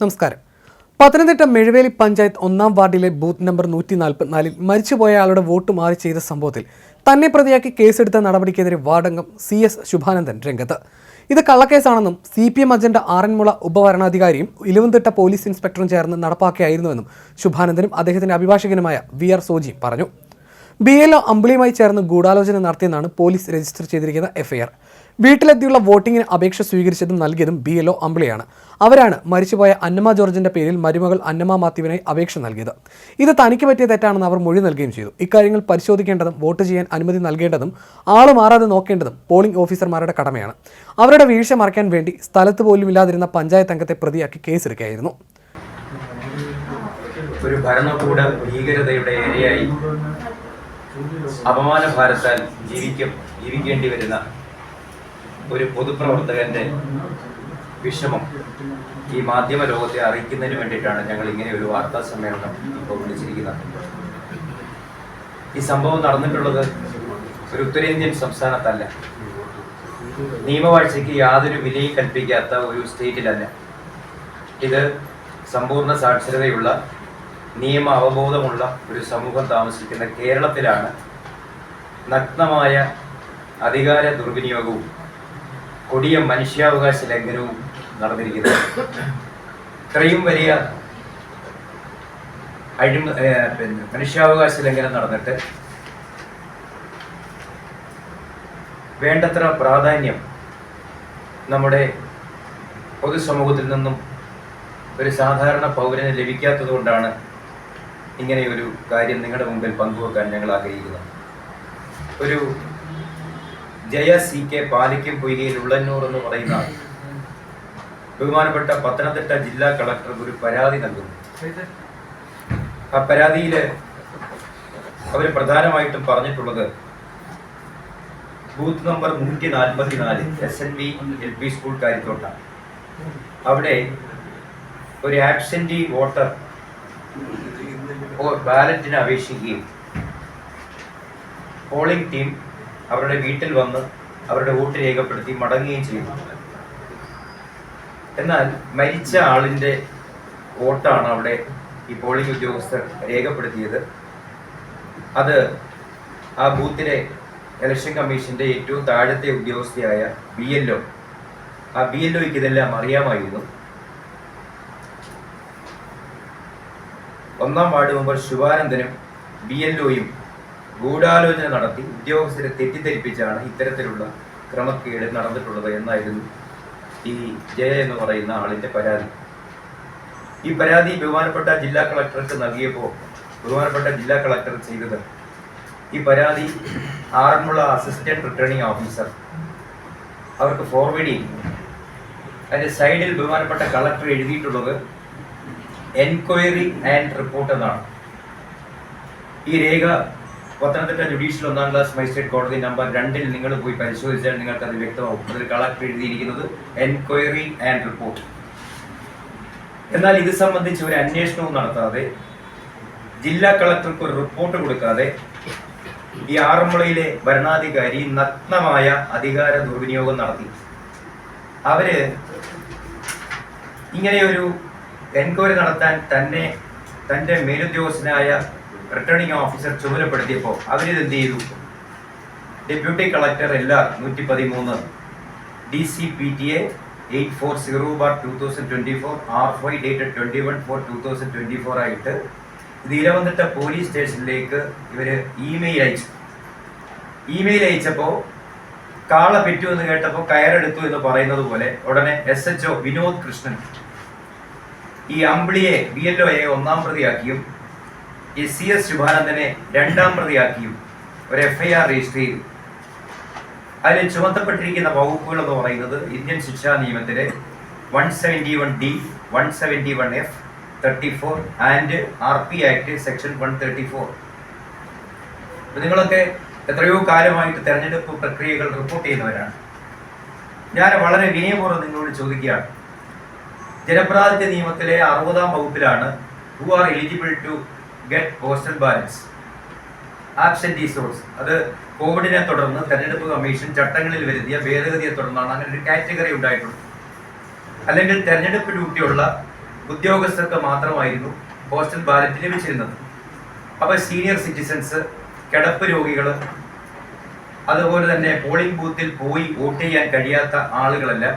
നമസ്കാരം. പത്തനംതിട്ട മെഴുവേലി പഞ്ചായത്ത് ഒന്നാം വാർഡിലെ ബൂത്ത് നമ്പർ നൂറ്റി നാൽപ്പത്തിനാലിൽ മരിച്ചുപോയ ആളുടെ വോട്ട് മാറി ചെയ്ത സംഭവത്തിൽ തന്നെ പ്രതിയാക്കി കേസെടുത്ത നടപടിക്കെതിരെ വാർഡംഗം സി എസ് ശുഭാനന്ദൻ രംഗത്ത്. ഇത് കള്ളക്കേസാണെന്നും C P M agenda Aranmula ഉപവരണാധികാരിയും Elavanthitta police ഇൻസ്പെക്ടറും ചേർന്ന് നടപ്പാക്കിയായിരുന്നുവെന്നും ശുഭാനന്ദനും അദ്ദേഹത്തിന്റെ അഭിഭാഷകനുമായ വി ആർ സോജിയും പറഞ്ഞു. ബി എൽ ഒ അമ്പിളിയുമായി ചേർന്ന് ഗൂഢാലോചന നടത്തിയെന്നാണ് പോലീസ് രജിസ്റ്റർ ചെയ്തിരിക്കുന്ന എഫ്ഐആർ വീട്ടിലെത്തിയുള്ള വോട്ടിങ്ങിന് അപേക്ഷ സ്വീകരിച്ചതും നൽകിയതും ബി എൽ ഒ അമ്പിളിയാണ്. അവരാണ് മരിച്ചുപോയ അന്നമ്മ ജോർജിന്റെ പേരിൽ മരുമകൾ അന്നമ്മ മാത്യുവിനായി അപേക്ഷ നൽകിയത്. ഇത് തനിക്ക് പറ്റിയ തെറ്റാണെന്ന് അവർ മൊഴി നൽകുകയും ചെയ്തു. ഇക്കാര്യങ്ങൾ പരിശോധിക്കേണ്ടതും വോട്ട് ചെയ്യാൻ അനുമതി നൽകേണ്ടതും ആൾ മാറാതെ നോക്കേണ്ടതും പോളിംഗ് ഓഫീസർമാരുടെ കടമയാണ്. അവരുടെ വീഴ്ച മറയ്ക്കാൻ വേണ്ടി സ്ഥലത്ത് പോലും ഇല്ലാതിരുന്ന പഞ്ചായത്ത് അംഗത്തെ പ്രതിയാക്കി കേസെടുക്കുകയായിരുന്നു. ഒരു ഭരണകൂട ഭീകരതയുടെ ഇരയായി അപമാന ഭാരത്താൽ ജീവിക്കും ജീവിക്കേണ്ടി വരുന്ന ഒരു പൊതുപ്രവർത്തകന്റെ വിഷമം ഈ മാധ്യമ ലോകത്തെ അറിയിക്കുന്നതിന് വേണ്ടിയിട്ടാണ് ഞങ്ങൾ ഇങ്ങനെ ഒരു വാർത്താ സമ്മേളനം ഇപ്പോൾ വിളിച്ചിരിക്കുന്നത്. ഈ സംഭവം നടന്നിട്ടുള്ളത് ഒരു ഉത്തരേന്ത്യൻ സംസ്ഥാനത്തല്ല. നിയമവാഴ്ചയ്ക്ക് യാതൊരു വിലയും കൽപ്പിക്കാത്ത ഒരു സ്റ്റേറ്റിലല്ല. ഇത് സമ്പൂർണ സാക്ഷരതയുള്ള നിയമ അവബോധമുള്ള ഒരു സമൂഹം താമസിക്കുന്ന കേരളത്തിലാണ് നഗ്നമായ അധികാര ദുർവിനിയോഗവും കൊടിയ മനുഷ്യാവകാശ ലംഘനവും നടന്നിരിക്കുന്നത് ഇത്രയും വലിയ അഴിമ പിന്നെ മനുഷ്യാവകാശ ലംഘനം നടന്നിട്ട് വേണ്ടത്ര പ്രാധാന്യം നമ്മുടെ പൊതുസമൂഹത്തിൽ നിന്നും ഒരു സാധാരണ പൗരന് ലഭിക്കാത്തതുകൊണ്ടാണ് കൊണ്ടാണ് ഇങ്ങനെ ഒരു കാര്യം നിങ്ങളുടെ മുമ്പിൽ പങ്കുവെക്കാൻ ഞങ്ങൾ ആഗ്രഹിക്കുന്നത്. ഒരു ജയ സി കെ പാലിക്കും പൊയ്കയിൽ ഉള്ളന്നൂർ എന്ന് പറയുന്ന ബഹുമാനപ്പെട്ട പത്തനംതിട്ട ജില്ലാ കളക്ടർ ഒരു പരാതി നൽകുന്നു. ആ പരാതിയിൽ അവർ പ്രധാനമായിട്ടും പറഞ്ഞിട്ടുള്ളത് ബൂത്ത് നമ്പർ നൂറ്റി നാൽപ്പത്തി നാല് S N V L P school കാര്യത്തോട്ടാണ് അവിടെ ഒരു ആബ്സെന്റി വോട്ടർ ബാലറ്റിന് അപേക്ഷിക്കുകയും പോളിംഗ് ടീം അവരുടെ വീട്ടിൽ വന്ന് അവരുടെ വോട്ട് രേഖപ്പെടുത്തി മടങ്ങുകയും ചെയ്തു. എന്നാൽ മരിച്ച ആളിന്റെ വോട്ടാണ് അവിടെ ഈ പോളിംഗ് ഉദ്യോഗസ്ഥർ രേഖപ്പെടുത്തിയത്. അത് ആ ബൂത്തിലെ ഇലക്ഷൻ കമ്മീഷന്റെ ഏറ്റവും താഴത്തെ ഉദ്യോഗസ്ഥയായ ബി എൽ ഒ ആ ബി എൽ ഒക്ക് ഇതെല്ലാം അറിയാമായിരുന്നു. ഒന്നാം വാർഡ് മെമ്പർ ശിവാനന്ദനും ബി എൽ ഒയും ഗൂഢാലോചന നടത്തി ഉദ്യോഗസ്ഥരെ തെറ്റിദ്ധരിപ്പിച്ചാണ് ഇത്തരത്തിലുള്ള ക്രമക്കേട് നടന്നിട്ടുള്ളത് എന്നായിരുന്നു ഈ ജയ എന്ന് പറയുന്ന ആളിന്റെ പരാതി. ഈ പരാതി ബഹുമാനപ്പെട്ട ജില്ലാ കളക്ടർക്ക് നൽകിയപ്പോൾ ബഹുമാനപ്പെട്ട ജില്ലാ കളക്ടർ ചെയ്തത് ഈ പരാതി ആറന്മുള അസിസ്റ്റന്റ് റിട്ടേണിംഗ് ഓഫീസർ. അവർക്ക് ഫോർവേഡ് ചെയ്യും അതിന്റെ സൈഡിൽ ബഹുമാനപ്പെട്ട കളക്ടർ എഴുതിയിട്ടുള്ളത് എൻക്വയറി ആൻഡ് റിപ്പോർട്ട് എന്നാണ്. ഈ രേഖ പത്തനംതിട്ട ജുഡീഷ്യൽ ഒന്നാം ക്ലാസ് മജിസ്ട്രേറ്റ് കോടതി നമ്പർ രണ്ടിൽ നിങ്ങൾ പോയി പരിശോധിച്ചാൽ നിങ്ങൾക്ക് അത് വ്യക്തമാവും അതിൽ കളക്ടർ എഴുതിയിരിക്കുന്നത് എൻക്വയറി ആൻഡ് റിപ്പോർട്ട്. എന്നാൽ ഇത് സംബന്ധിച്ച് ഒരു അന്വേഷണവും നടത്താതെ ജില്ലാ കളക്ടർക്ക് ഒരു റിപ്പോർട്ട് കൊടുക്കാതെ ഈ ആറന്മുളയിലെ ഭരണാധികാരി നഗ്നമായ അധികാര ദുർവിനിയോഗം നടത്തി. അവർ ഇങ്ങനെ ഒരു എൻക്വയറി നടത്താൻ തന്നെ തന്റെ മേലുദ്യോഗസ്ഥനായ റിട്ടേണിംഗ് ഓഫീസർ ചുമതലപ്പെടുത്തിയപ്പോൾ അവരിത് എന്ത് ചെയ്തു? ഡെപ്യൂട്ടി കളക്ടർ എല്ലാ നൂറ്റി പതിമൂന്ന് D C P T A eight four zero bar two thousand twenty four R five date twenty one four two thousand twenty four ആയിട്ട് ഇത് പോലീസ് സ്റ്റേഷനിലേക്ക് ഇവർ ഇമെയിൽ അയച്ചു. ഇമെയിൽ അയച്ചപ്പോൾ കാള പെറ്റു എന്ന് കേട്ടപ്പോൾ കയറെടുത്തു എന്ന് പറയുന്നത് പോലെ ഉടനെ S H O Vinod Krishnan ഈ അമ്പിളിയെ ബി എൽ ഒയെ ഒന്നാം പ്രതിയാക്കിയും ഈ സി എസ് ശുഭാനന്ദനെ രണ്ടാം പ്രതിയാക്കിയും ഒരു എഫ് ഐ ആർ രജിസ്റ്റർ ചെയ്തു. അതിൽ ചുമത്തപ്പെട്ടിരിക്കുന്ന വകുപ്പുകൾ എന്ന് പറയുന്നത് ഇന്ത്യൻ ശിക്ഷാ നിയമത്തിലെ one seventy one D one seventy one F thirty four and R P act section one thirty four നിങ്ങളൊക്കെ എത്രയോ കാലമായിട്ട് തെരഞ്ഞെടുപ്പ് പ്രക്രിയകൾ റിപ്പോർട്ട് ചെയ്യുന്നവരാണ്. ഞാൻ വളരെ വിനയപൂർവം നിങ്ങളോട് ചോദിക്കുകയാണ്. ജനപ്രാതിനിധ്യ നിയമത്തിലെ അറുപതാം വകുപ്പിലാണ് who are eligible to get postal ballots absentee source അത് കോവിഡിനെ തുടർന്ന് തെരഞ്ഞെടുപ്പ് കമ്മീഷൻ ചട്ടങ്ങളിൽ വരുത്തിയ ഭേദഗതിയെ തുടർന്നാണ് അങ്ങനെ ഒരു കാറ്റഗറി ഉണ്ടായിട്ടുള്ളത്. അല്ലെങ്കിൽ തെരഞ്ഞെടുപ്പ് ഡ്യൂട്ടിയുള്ള ഉദ്യോഗസ്ഥർക്ക് മാത്രമായിരുന്നു പോസ്റ്റൽ ബാലറ്റ് ലഭിച്ചിരുന്നത്. അപ്പൊ സീനിയർ സിറ്റിസൺസ് കിടപ്പ് രോഗികൾ അതുപോലെ തന്നെ പോളിംഗ് ബൂത്തിൽ പോയി വോട്ട് ചെയ്യാൻ കഴിയാത്ത ആളുകളെല്ലാം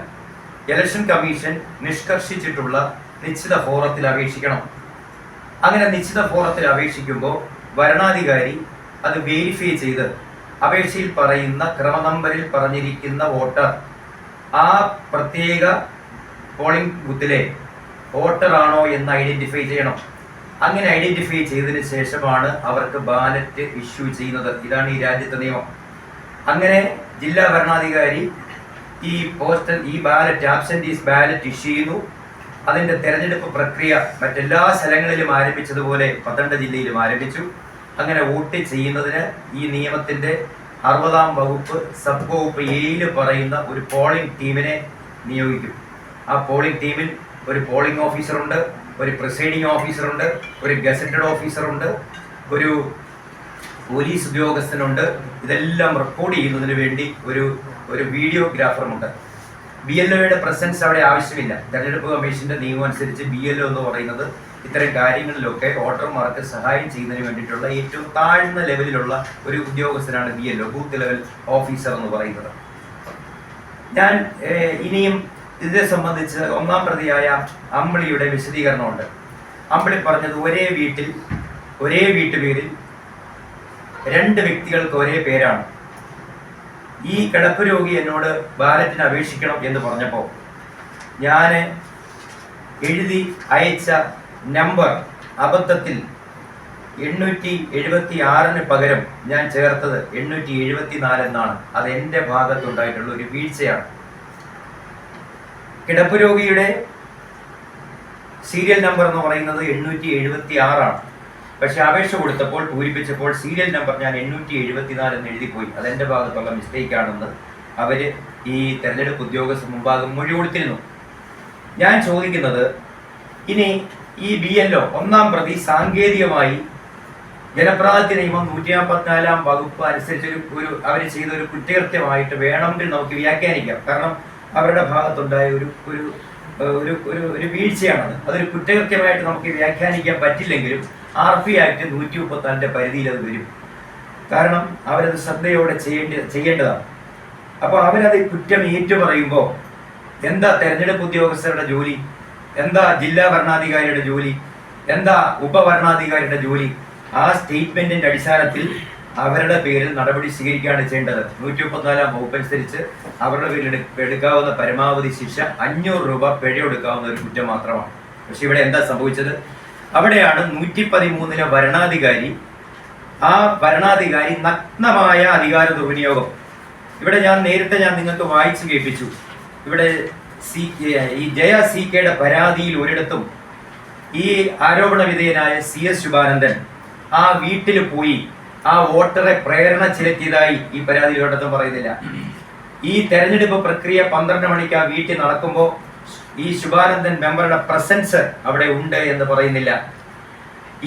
ഇലക്ഷൻ കമ്മീഷൻ നിഷ്കർഷിച്ചിട്ടുള്ള നിശ്ചിത ഫോറത്തിൽ അപേക്ഷിക്കണം. അങ്ങനെ നിശ്ചിത ഫോറത്തിൽ അപേക്ഷിക്കുമ്പോൾ വരണാധികാരി അത് വെരിഫൈ ചെയ്ത് അപേക്ഷയിൽ പറയുന്ന ക്രമനമ്പറിൽ പറഞ്ഞിരിക്കുന്ന വോട്ടർ ആ പ്രത്യേക പോളിംഗ് ബൂത്തിലെ വോട്ടറാണോ എന്ന് ഐഡന്റിഫൈ ചെയ്യണം. അങ്ങനെ ഐഡന്റിഫൈ ചെയ്തതിന് ശേഷമാണ് അവർക്ക് ബാലറ്റ് ഇഷ്യൂ ചെയ്യുന്നത്. ഇതാണ് ഈ രാജ്യത്തെ നിയമം. അങ്ങനെ ജില്ലാ ഭരണാധികാരി ഈ പോസ്റ്റൽ ഈ ബാലറ്റ് ആബ്സെന്റീസ് ബാലറ്റ് ഇഷ്യൂ ചെയ്യുന്നു. അതിന്റെ തെരഞ്ഞെടുപ്പ് പ്രക്രിയ മറ്റെല്ലാ സ്ഥലങ്ങളിലും ആരംഭിച്ചതുപോലെ പത്തനംതിട്ട ജില്ലയിലും ആരംഭിച്ചു. അങ്ങനെ വോട്ട് ചെയ്യുന്നതിന് ഈ നിയമത്തിന്റെ അറുപതാം വകുപ്പ് സബ് വകുപ്പ് എയിൽ പറയുന്ന ഒരു പോളിംഗ് ടീമിനെ നിയോഗിക്കും. ആ പോളിംഗ് ടീമിൽ ഒരു പോളിംഗ് ഓഫീസറുണ്ട് ഒരു പ്രിസൈഡിംഗ് ഓഫീസറുണ്ട് ഒരു ഗസറ്റഡ് ഓഫീസറുണ്ട് ഒരു പോലീസ് ഉദ്യോഗസ്ഥനുണ്ട്. ഇതെല്ലാം റെക്കോർഡ് ചെയ്യുന്നതിന് വേണ്ടി ഒരു ഒരു വീഡിയോഗ്രാഫറുമുണ്ട് ബി എൽ ഒയുടെ പ്രസൻസ് അവിടെ ആവശ്യമില്ല. തെരഞ്ഞെടുപ്പ് കമ്മീഷന്റെ നിയമം അനുസരിച്ച് ബി എൽ ഒ എന്ന് പറയുന്നത് ഇത്തരം കാര്യങ്ങളിലൊക്കെ വോട്ടർമാർക്ക് സഹായം ചെയ്യുന്നതിന് വേണ്ടിയിട്ടുള്ള ഏറ്റവും താഴ്ന്ന ലെവലിലുള്ള ഒരു ഉദ്യോഗസ്ഥനാണ് B L O booth level officer എന്ന് പറയുന്നത്. ഞാൻ ഇനിയും ഇതിനെ സംബന്ധിച്ച് ഒന്നാം പ്രതിയായ അമ്പിളിയുടെ വിശദീകരണമുണ്ട്. അമ്പിളി പറഞ്ഞത് ഒരേ വീട്ടിൽ ഒരേ വീട്ടുപേരിൽ രണ്ട് വ്യക്തികൾക്ക് ഒരേ പേരാണ്. ഈ കിടപ്പ് രോഗി എന്നോട് ബാലറ്റിന് അപേക്ഷിക്കണം എന്ന് പറഞ്ഞപ്പോൾ ഞാൻ എഴുതി അയച്ച നമ്പർ അബദ്ധത്തിൽ എണ്ണൂറ്റി എഴുപത്തി ആറിന് പകരം ഞാൻ ചേർത്തത് എണ്ണൂറ്റി എഴുപത്തി നാല് എന്നാണ്. അത് എന്റെ ഭാഗത്തുണ്ടായിട്ടുള്ള ഒരു വീഴ്ചയാണ്. കിടപ്പ് രോഗിയുടെ സീരിയൽ നമ്പർ എന്ന് പറയുന്നത് എണ്ണൂറ്റി എഴുപത്തി ആറാണ് പക്ഷെ അപേക്ഷ കൊടുത്തപ്പോൾ പൂരിപ്പിച്ചപ്പോൾ സീരിയൽ നമ്പർ ഞാൻ എണ്ണൂറ്റി എഴുപത്തിനാല് എന്ന് എഴുതിപ്പോയി. അതെന്റെ ഭാഗത്തുള്ള മിസ്റ്റേക്ക് ആണെന്ന് അവർ ഈ തെരഞ്ഞെടുപ്പ് ഉദ്യോഗസ്ഥ മുമ്പാകും മൊഴി കൊടുത്തിരുന്നു ഞാൻ ചോദിക്കുന്നത് ഇനി ഈ ബി എൽ ഒ ഒന്നാം പ്രതി സാങ്കേതികമായി ജനപ്രാതിനിധ്യ നിയമം നൂറ്റി നാൽപ്പത്തിനാലാം വകുപ്പ് അനുസരിച്ച് ഒരു ഒരു അവർ ചെയ്ത ഒരു കുറ്റകൃത്യമായിട്ട് വേണമെങ്കിൽ നമുക്ക് വ്യാഖ്യാനിക്കാം. കാരണം അവരുടെ ഭാഗത്തുണ്ടായ ഒരു ഒരു ഒരു ഒരു വീഴ്ചയാണത്. അതൊരു കുറ്റകൃത്യമായിട്ട് നമുക്ക് വ്യാഖ്യാനിക്കാൻ പറ്റില്ലെങ്കിലും ആർ പി ആക്ട് നൂറ്റി മുപ്പത്തിനാലിന്റെ പരിധിയിൽ അത് വരും. കാരണം അവരത് ശ്രദ്ധയോടെ ചെയ്യേണ്ട ചെയ്യേണ്ടതാണ്. അപ്പോൾ അവരത് കുറ്റം ഏറ്റു പറയുമ്പോൾ എന്താ തെരഞ്ഞെടുപ്പ് ഉദ്യോഗസ്ഥരുടെ ജോലി? എന്താ ജില്ലാ ഭരണാധികാരിയുടെ ജോലി? എന്താ ഉപഭരണാധികാരിയുടെ ജോലി? ആ സ്റ്റേറ്റ്മെന്റിന്റെ അടിസ്ഥാനത്തിൽ അവരുടെ പേരിൽ നടപടി സ്വീകരിക്കുകയാണ് ചെയ്യേണ്ടത്. നൂറ്റി മുപ്പത്തിനാലാം വകുപ്പ് അനുസരിച്ച് അവരുടെ പേരിൽ എടു- എടുക്കാവുന്ന പരമാവധി ശിക്ഷ അഞ്ഞൂറ് രൂപ പിഴ എടുക്കാവുന്ന ഒരു കുറ്റം മാത്രമാണ്. പക്ഷെ ഇവിടെ എന്താ സംഭവിച്ചത്? അവിടെയാണ് നൂറ്റി പതിമൂന്നിലെ ഭരണാധികാരി ആ ഭരണാധികാരി നഗ്നമായ അധികാര ദുർവിനിയോഗം. ഇവിടെ ഞാൻ നേരത്തെ ഞാൻ നിങ്ങൾക്ക് വായിച്ചു കേൾപ്പിച്ചു. ഇവിടെ സി ഈ ജയ സി കെയുടെ പരാതിയിൽ ഒരിടത്തും ഈ ആരോപണ വിധേയനായ സി എസ് ശുഭാനന്ദൻ ആ വീട്ടിൽ പോയി ആ വോട്ടറെ പ്രേരണ ചെലുത്തിയതായി ഈ പരാതിയിൽ ഒരിടത്തും പറയുന്നില്ല. ഈ തെരഞ്ഞെടുപ്പ് പ്രക്രിയ പന്ത്രണ്ട് മണിക്ക് ആ വീട്ടിൽ നടക്കുമ്പോൾ ഈ ശുഭാനന്ദൻ മെമ്പറുടെ പ്രസൻസ് അവിടെ ഉണ്ട് എന്ന് പറയുന്നില്ല.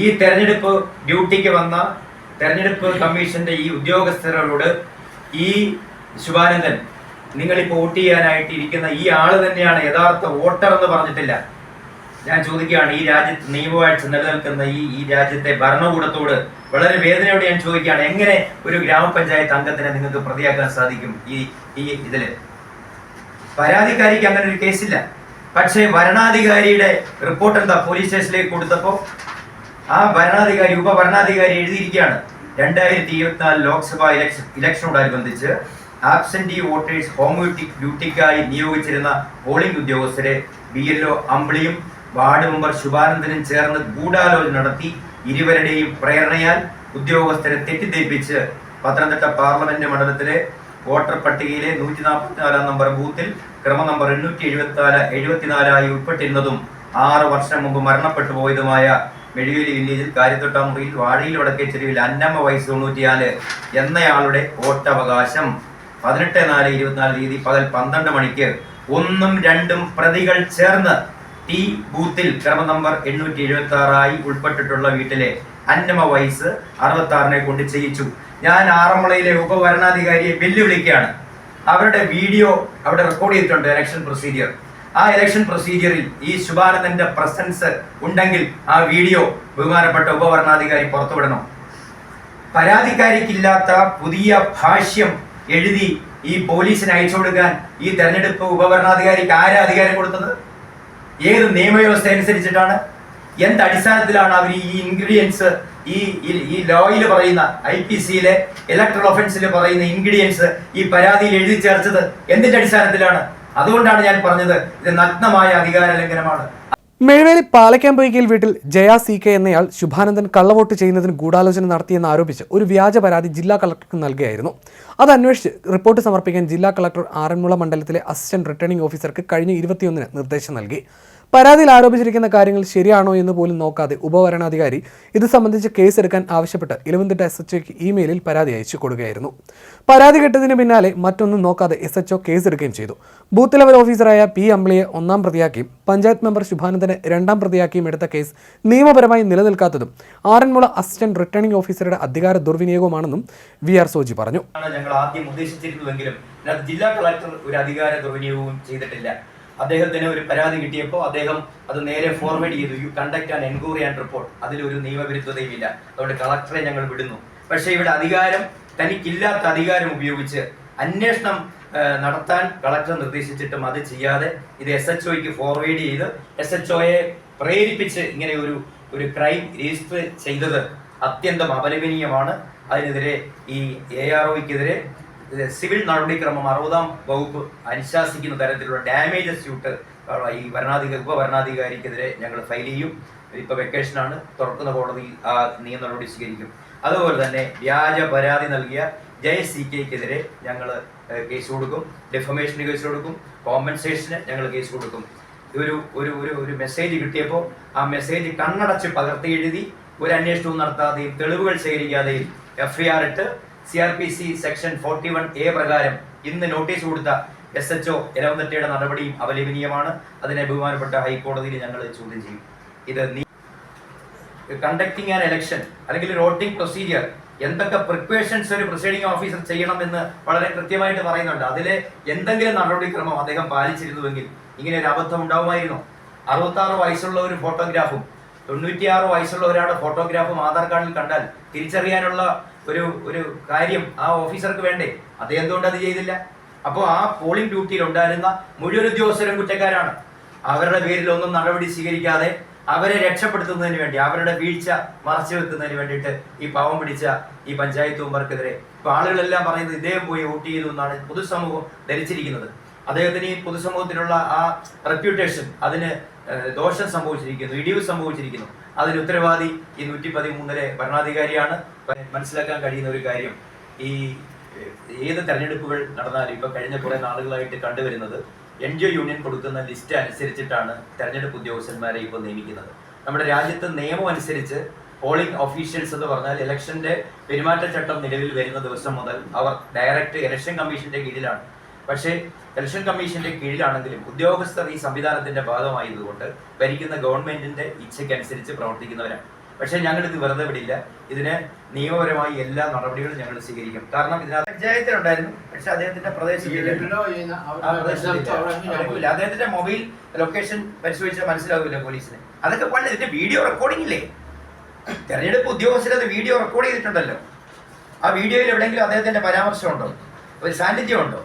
ഈ തെരഞ്ഞെടുപ്പ് ഡ്യൂട്ടിക്ക് വന്ന തെരഞ്ഞെടുപ്പ് കമ്മീഷന്റെ ഈ ഉദ്യോഗസ്ഥരോട് ഈ ശുഭാനന്ദൻ നിങ്ങളിപ്പോൾ വോട്ട് ചെയ്യാനായിട്ട് ഇരിക്കുന്ന ഈ ആൾ തന്നെയാണ് യഥാർത്ഥ വോട്ടർ എന്ന് പറഞ്ഞിട്ടില്ല. ഞാൻ ചോദിക്കുകയാണ് ഈ രാജ്യത്ത് നിയമമായിട്ട് നിലനിൽക്കുന്ന ഈ ഈ രാജ്യത്തെ ഭരണകൂടത്തോട് വളരെ വേദനയോടെ ഞാൻ ചോദിക്കുകയാണ് എങ്ങനെ ഒരു ഗ്രാമപഞ്ചായത്ത് അംഗത്തിനെ നിങ്ങൾക്ക് പ്രതിയാക്കാൻ സാധിക്കും ഈ ഈ ഇതിൽ? പരാതിക്കാരിക്ക് അങ്ങനെ ഒരു കേസില്ല. പക്ഷേ ഭരണാധികാരിയുടെ റിപ്പോർട്ട് എന്താ പോലീസ് സ്റ്റേഷനിലേക്ക് കൊടുത്തപ്പോൾ ആ ഭരണാധികാരി ഉപഭരണാധികാരി എഴുതിയിരിക്കുകയാണ്. രണ്ടായിരത്തി ഇരുപത്തിനാല് ലോക്സഭാ ഇലക്ഷൻ ഇലക്ഷനോടനുബന്ധിച്ച് ആബ്സെന്റി വോട്ടേഴ്സ് ഹോം ഡ്യൂട്ടിക്കായി നിയോഗിച്ചിരുന്ന പോളിംഗ് ഉദ്യോഗസ്ഥരെ ബി എൽ ഒ അമ്പിളിയും വാർഡ് മെമ്പർ ശുഭാനന്ദനും ചേർന്ന് ഗൂഢാലോചന നടത്തി ഇരുവരുടെയും പ്രേരണയാൽ ഉദ്യോഗസ്ഥരെ തെറ്റിദ്ധരിപ്പിച്ച് പത്തനംതിട്ട പാർലമെന്റ് മണ്ഡലത്തിലെ വോട്ടർ പട്ടികയിലെ നൂറ്റി നാൽപ്പത്തിനാലാം നമ്പർ ബൂത്തിൽ ക്രമ നമ്പർ എണ്ണൂറ്റി എഴുപത്തിനാല് എഴുപത്തിനാലായി ഉൾപ്പെട്ടിരുന്നതും ആറ് വർഷം മുമ്പ് മരണപ്പെട്ടു പോയതുമായ മെഴുവേലി വില്ലേജിൽ കാര്യത്തൊട്ടാമുറിയിൽ വാഴയിൽ വടക്കേ ചെരുവിൽ അന്നമ്മ വയസ്സ് തൊണ്ണൂറ്റിനാല് എന്നയാളുടെ വോട്ടവകാശം. പതിനെട്ട് നാല് ഇരുപത്തിനാല് തീയതി പകൽ പന്ത്രണ്ട് മണിക്ക് ഒന്നും രണ്ടും പ്രതികൾ ചേർന്ന് ടി ബൂത്തിൽ ക്രമ നമ്പർ എണ്ണൂറ്റി എഴുപത്തി ആറായി ഉൾപ്പെട്ടിട്ടുള്ള വീട്ടിലെ അന്നമ്മ വയസ്സ് അറുപത്തി ആറിനെ കൊണ്ട് ചെയ്യിച്ചു. ഞാൻ ആറന്മുളയിലെ ഉപഭരണാധികാരിയെ വെല്ലുവിളിക്കുകയാണ്. അവരുടെ വീഡിയോ അവിടെ റെക്കോർഡ് ചെയ്തിട്ടുണ്ട് ഇലക്ഷൻ പ്രൊസീജിയർ ആ ഇലക്ഷൻ പ്രൊസീജിയറിൽ ഈ ശുഭാനന്ദന്റെ പ്രസൻസ് ഉണ്ടെങ്കിൽ ആ വീഡിയോ ബഹുമാനപ്പെട്ട ഉപഭരണാധികാരി പുറത്തുവിടണം. പരാതിക്കാരിക്കില്ലാത്ത പുതിയ ഭാഷ്യം എഴുതി ഈ പോലീസിന് അയച്ചു കൊടുക്കാൻ ഈ തെരഞ്ഞെടുപ്പ് ഉപഭരണാധികാരിക്ക് ആരാ അധികാരം കൊടുത്തത്? ഏത് നിയമവ്യവസ്ഥ അനുസരിച്ചിട്ടാണ്? എന്ത് അടിസ്ഥാനത്തിലാണ് അവർ ഈ ഇൻഗ്രീഡിയൻസ് ഈ ഈ- ലോയിൽ പറയുന്ന ഐ പി സിയിലെ ഇലക്ട്രൽ ഒഫൻസിൽ പറയുന്ന ഇൻഗ്രീഡിയൻസ് ഈ പരാതിയിൽ എഴുതി ചേർത്തത് എന്തിന്റെ അടിസ്ഥാനത്തിലാണ്? അതുകൊണ്ടാണ് ഞാൻ പറഞ്ഞത് ഇത് നഗ്നമായ അധികാര ലംഘനമാണ്. മെഴുവേലി പാലക്കാമ്പൊയ്ക്കയിൽ വീട്ടിൽ ജയ സി കെ എന്നയാൾ ശുഭാനന്ദൻ കള്ളവോട്ട് ചെയ്യുന്നതിന് ഗൂഢാലോചന നടത്തിയെന്ന് ആരോപിച്ച് ഒരു വ്യാജ പരാതി ജില്ലാ കളക്ടർക്ക് നൽകുകയായിരുന്നു അത് അന്വേഷിച്ച് റിപ്പോർട്ട് സമർപ്പിക്കാൻ ജില്ലാ കളക്ടർ ആറന്മുള മണ്ഡലത്തിലെ അസിസ്റ്റന്റ് റിട്ടേണിംഗ് ഓഫീസർക്ക് കഴിഞ്ഞ ഇരുപത്തിയൊന്നിന് നിർദ്ദേശം നൽകി. പരാതിയിൽ ആരോപിച്ചിരിക്കുന്ന കാര്യങ്ങൾ ശരിയാണോ എന്ന് പോലും നോക്കാതെ ഉപവരണാധികാരി ഇത് സംബന്ധിച്ച് കേസെടുക്കാൻ ആവശ്യപ്പെട്ട് ഇലവന്തിട്ട എസ് എച്ച് ഒക്ക് ഇമെയിലിൽ പരാതി അയച്ചു കൊടുക്കുകയായിരുന്നു. പരാതി കിട്ടതിന് പിന്നാലെ മറ്റൊന്നും നോക്കാതെ എസ് എച്ച് ഒ കേസെടുക്കുകയും ചെയ്തു. ബൂത്ത് ലെവൽ ഓഫീസറായ പി അമ്പിളിയെ ഒന്നാം പ്രതിയാക്കിയും പഞ്ചായത്ത് മെമ്പർ ശുഭാനന്ദനെ രണ്ടാം പ്രതിയാക്കിയും എടുത്ത കേസ് നിയമപരമായി നിലനിൽക്കാത്തതും ആറന്മുള അസിസ്റ്റന്റ് റിട്ടേണിംഗ് ഓഫീസറുടെ അധികാര ദുർവിനിയോഗമാണെന്നും വി ആർ സോജി പറഞ്ഞു. ഞങ്ങൾ ആദ്യം ജില്ലാ കളക്ടർ ഒരു അധികാര ദുർവിനിയോഗവും ചെയ്തിട്ടില്ല. അദ്ദേഹത്തിന് ഒരു പരാതി കിട്ടിയപ്പോൾ അദ്ദേഹം അത് നേരെ ഫോർവേഡ് ചെയ്തു. You conduct and enquiry and report അതിലൊരു നിയമവിരുദ്ധതയും ഇല്ല അതുകൊണ്ട് കളക്ടറെ ഞങ്ങൾ വിടുന്നു. പക്ഷേ ഇവിടെ അധികാരം തനിക്കില്ലാത്ത അധികാരം ഉപയോഗിച്ച് അന്വേഷണം നടത്താൻ കളക്ടർ നിർദ്ദേശിച്ചിട്ടും അത് ചെയ്യാതെ ഇത് എസ് എച്ച് ഒക്ക് ഫോർവേഡ് ചെയ്ത് എസ് എച്ച് ഒയെ പ്രേരിപ്പിച്ച് ഇങ്ങനെ ഒരു ഒരു ക്രൈം രജിസ്റ്റർ ചെയ്തത് അത്യന്തം അപലപനീയമാണ്. അതിനെതിരെ ഈ എ ആർ ഒക്കെതിരെ സിവിൽ നടപടിക്രമം അറുപതാം വകുപ്പ് അനുശാസിക്കുന്ന തരത്തിലുള്ള ഡാമേജ് സ്യൂട്ട് ഈ ഭരണാധിക ഉപഭരണാധികാരിക്കെതിരെ ഞങ്ങൾ ഫയൽ ചെയ്യും. ഇപ്പൊ വെക്കേഷനാണ് തുറക്കുന്ന കോടതി ആ നിയമ നടപടി സ്വീകരിക്കും. അതുപോലെ തന്നെ വ്യാജ പരാതി നൽകിയ ജയ സി കെക്കെതിരെ ഞങ്ങൾ കേസ് കൊടുക്കും. ഡെഫമേഷന് കേസ് കൊടുക്കും. കോമ്പൻസേഷന് ഞങ്ങൾ കേസ് കൊടുക്കും. ഒരു ഒരു ഒരു ഒരു മെസ്സേജ് കിട്ടിയപ്പോൾ ആ മെസ്സേജ് കണ്ണടച്ച് പകർത്തി എഴുതി ഒരു അന്വേഷണവും നടത്താതെയും തെളിവുകൾ ശേഖരിക്കാതെയും എഫ്ഐആർ ഇട്ട് C R P C section forty one A പ്രകാരം ഇന്ന് നോട്ടീസ് കൊടുത്ത എസ് എച്ച് ഒ ഇലവന്തട്ടയുടെ നടപടിയും അപലപനീയമാണ്. അതിനെ ബഹുമാനപ്പെട്ട ഹൈക്കോടതിയിൽ ഞങ്ങൾ ചോദ്യം ചെയ്യും. ഇത് കണ്ടക്ടിങ് ആൻ എലക്ഷൻ അല്ലെങ്കിൽ വോട്ടിംഗ് പ്രൊസീജിയർ എന്തൊക്കെ പ്രിപ്പറേഷൻസ് ഒരു പ്രിസൈഡിംഗ് ഓഫീസർ ചെയ്യണമെന്ന് വളരെ കൃത്യമായിട്ട് പറയുന്നുണ്ട്. അതിലെ എന്തെങ്കിലും നടപടിക്രമം അദ്ദേഹം പാലിച്ചിരുന്നുവെങ്കിൽ ഇങ്ങനെ ഒരു അബദ്ധം ഉണ്ടാവുമായിരുന്നു. അറുപത്തി ആറ് വയസ്സുള്ള ഒരു ഫോട്ടോഗ്രാഫും തൊണ്ണൂറ്റിയാറ് വയസ്സുള്ള ഒരാളുടെ ഫോട്ടോഗ്രാഫും ആധാർ കാർഡിൽ കണ്ടാൽ തിരിച്ചറിയാനുള്ള ഒരു ഒരു കാര്യം ആ ഓഫീസർക്ക് വേണ്ടേ? അദ്ദേഹം എന്തുകൊണ്ട് അത് ചെയ്തില്ല? അപ്പോൾ ആ പോളിംഗ് ഡ്യൂട്ടിയിൽ ഉണ്ടായിരുന്ന മുഴുവൻ ഉദ്യോഗസ്ഥരും കുറ്റക്കാരാണ്. അവരുടെ പേരിൽ ഒന്നും നടപടി സ്വീകരിക്കാതെ അവരെ രക്ഷപ്പെടുത്തുന്നതിന് വേണ്ടി അവരുടെ വീഴ്ച മറച്ചു വെക്കുന്നതിന് വേണ്ടിയിട്ട് ഈ പാവം പിടിച്ച ഈ പഞ്ചായത്ത് മെമ്പർക്കെതിരെ ഇപ്പൊ ആളുകളെല്ലാം പറയുന്നത് ഇദ്ദേഹം പോയി വോട്ട് ചെയ്തു എന്നാണ് പൊതുസമൂഹം ധരിച്ചിരിക്കുന്നത്. അദ്ദേഹത്തിന് ഈ പൊതുസമൂഹത്തിലുള്ള ആ റെപ്യൂട്ടേഷൻ അതിന് ദോഷം സംഭവിച്ചിരിക്കുന്നു ഇടിവ് സംഭവിച്ചിരിക്കുന്നു. അതിന് ഉത്തരവാദി ഈ നൂറ്റി പതിമൂന്നിലെ ഭരണാധികാരിയാണ്. മനസ്സിലാക്കാൻ കഴിയുന്ന ഒരു കാര്യം ഈ ഏത് തെരഞ്ഞെടുപ്പുകൾ നടന്നാലും ഇപ്പൊ കഴിഞ്ഞ കുറെ നാളുകളായിട്ട് കണ്ടുവരുന്നത് എൻ ജി ഒ യൂണിയൻ കൊടുക്കുന്ന ലിസ്റ്റ് അനുസരിച്ചിട്ടാണ് തെരഞ്ഞെടുപ്പ് ഉദ്യോഗസ്ഥന്മാരെ ഇപ്പോൾ നിയമിക്കുന്നത്. നമ്മുടെ രാജ്യത്ത് നിയമം അനുസരിച്ച് പോളിംഗ് ഒഫീഷ്യൽസ് എന്ന് പറഞ്ഞാൽ ഇലക്ഷന്റെ പെരുമാറ്റച്ചട്ടം നിലവിൽ വരുന്ന ദിവസം മുതൽ അവർ ഡയറക്റ്റ് ഇലക്ഷൻ കമ്മീഷന്റെ കീഴിലാണ്. പക്ഷേ ഇലക്ഷൻ കമ്മീഷന്റെ കീഴിലാണെങ്കിലും ഉദ്യോഗസ്ഥർ ഈ സംവിധാനത്തിന്റെ ഭാഗമായതുകൊണ്ട് ഭരിക്കുന്ന ഗവൺമെന്റിന്റെ ഇച്ഛയ്ക്കനുസരിച്ച് പ്രവർത്തിക്കുന്നവരാണ്. പക്ഷേ ഞങ്ങൾ ഇത് വെറുതെ വിടില്ല. ഇതിന് നിയമപരമായി എല്ലാ നടപടികളും ഞങ്ങൾ സ്വീകരിക്കും. കാരണം ഇതിനകത്ത് പഞ്ചായത്തിലുണ്ടായിരുന്നു പക്ഷെ അദ്ദേഹത്തിന്റെ പ്രദേശത്തില്ല. അദ്ദേഹത്തിന്റെ മൊബൈൽ ലൊക്കേഷൻ പരിശോധിച്ചാൽ മനസ്സിലാവില്ല പോലീസിന്. അതൊക്കെ പണ്ട് ഇതിന്റെ വീഡിയോ റെക്കോർഡിംഗ് ഇല്ലേ? തെരഞ്ഞെടുപ്പ് ഉദ്യോഗസ്ഥർ അത് വീഡിയോ റെക്കോർഡ് ചെയ്തിട്ടുണ്ടല്ലോ. ആ വീഡിയോയിൽ എവിടെയെങ്കിലും അദ്ദേഹത്തിന്റെ പരാമർശമുണ്ടോ? ഒരു സാന്നിധ്യമുണ്ടോ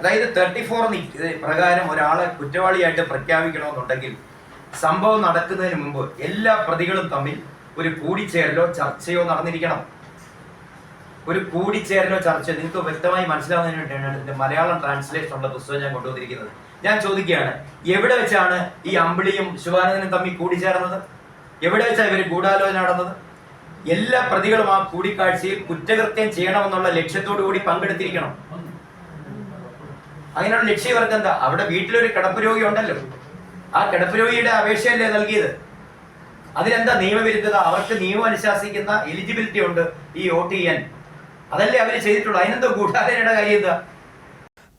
അതായത് തേർട്ടി ഫോർ പ്രകാരം ഒരാളെ കുറ്റവാളിയായിട്ട് പ്രഖ്യാപിക്കണമെന്നുണ്ടെങ്കിൽ സംഭവം നടക്കുന്നതിന് മുമ്പ് എല്ലാ പ്രതികളും തമ്മിൽ ഒരു കൂടിച്ചേരലോ ചർച്ചയോ നടന്നിരിക്കണം. ഒരു കൂടിച്ചേരലോ ചർച്ചയോ നിങ്ങൾക്ക് വ്യക്തമായി മനസ്സിലാവുന്നതിന് വേണ്ടിയാണ് ഇതിന്റെ മലയാളം ട്രാൻസ്ലേഷൻ ഉള്ള പുസ്തകം ഞാൻ കൊണ്ടുവന്നിരിക്കുന്നത്. ഞാൻ ചോദിക്കുകയാണ് എവിടെ വെച്ചാണ് ഈ അമ്പിളിയും ശിവാനന്ദനും തമ്മിൽ കൂടിച്ചേർന്നത്? എവിടെ വെച്ചാണ് ഇവർ ഗൂഢാലോചന നടന്നത്? എല്ലാ പ്രതികളും ആ കൂടിക്കാഴ്ചയിൽ കുറ്റകൃത്യം ചെയ്യണമെന്നുള്ള ലക്ഷ്യത്തോടു കൂടി പങ്കെടുത്തിരിക്കണം. അങ്ങനെയുള്ള ലക്ഷ്യം ഇവർക്ക് എന്താ? അവിടെ വീട്ടിലൊരു കിടപ്പ് രോഗി ഉണ്ടല്ലോ. ആ കിടപ്പ് രോഗിയുടെ അപേക്ഷയല്ലേ നൽകിയത്? അതിലെന്താ നിയമവിരുദ്ധത? അവർക്ക് നിയമം അനുശാസിക്കുന്ന എലിജിബിലിറ്റി ഉണ്ട് ഈ ഒ ടി എൻ അതല്ലേ അവർ ചെയ്തിട്ടുള്ളൂ. അതിനെന്തോ ഗൂഢാലയുടെ കാര്യം എന്താ?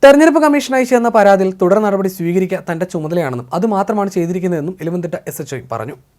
തെരഞ്ഞെടുപ്പ് കമ്മീഷൻ ചേർന്ന പരാതിയിൽ തുടർ നടപടി സ്വീകരിക്കുക തന്റെ ചുമതലയാണെന്നും അത് മാത്രമാണ് ചെയ്തിരിക്കുന്നതെന്നും ഇലവന്തിട്ട എസ് എച്ച് പറഞ്ഞു.